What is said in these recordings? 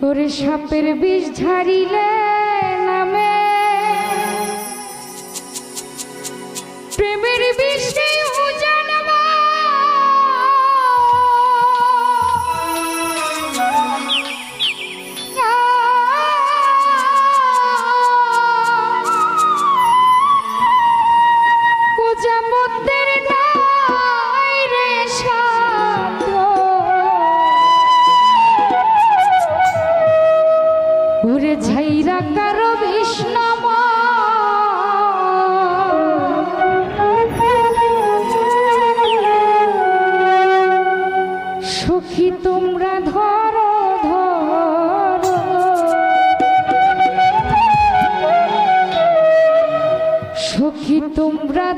তোর সাপের বিষ ঝাড়িলে নামে। প্রেমের বিষ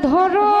ধরো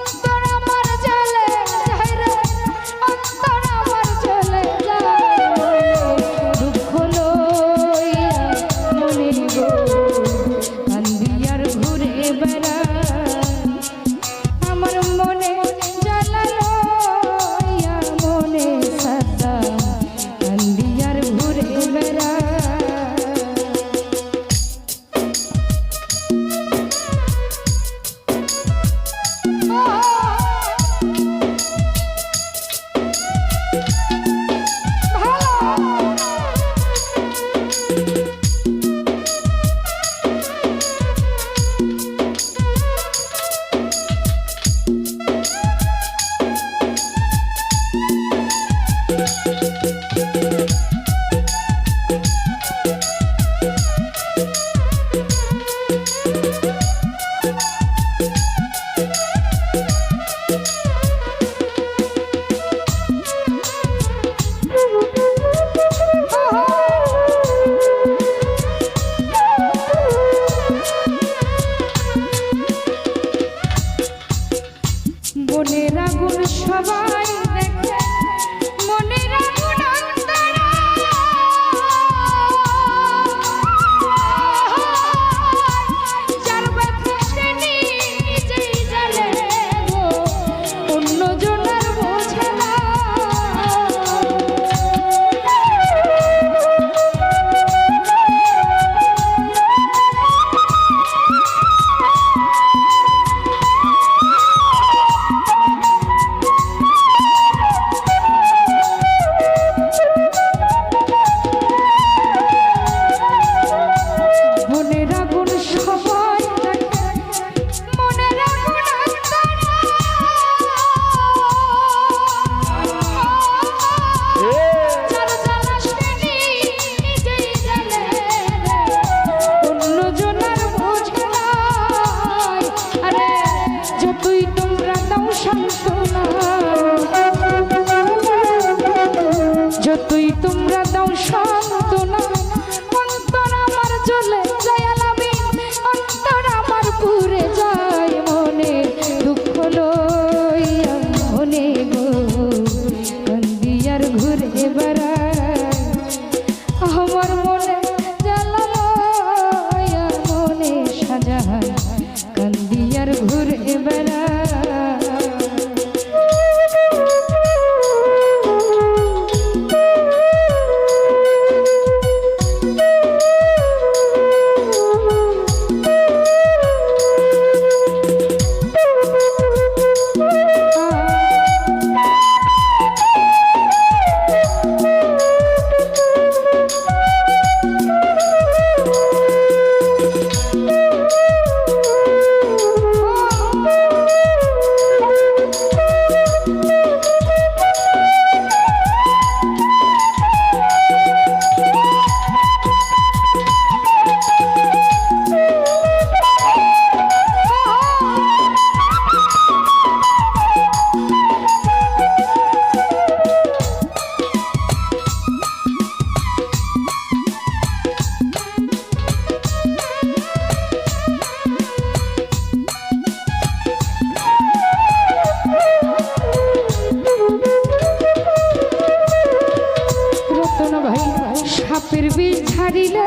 அறில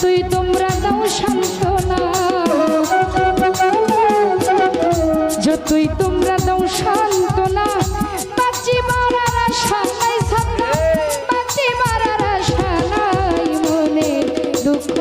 তুই তোমরা দাও সান্ত্বনা। যতই তোমরা দাও সান্ত্বনা বাঁচি মারার নাই মনে দুঃখ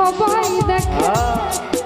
সবাই দেখে।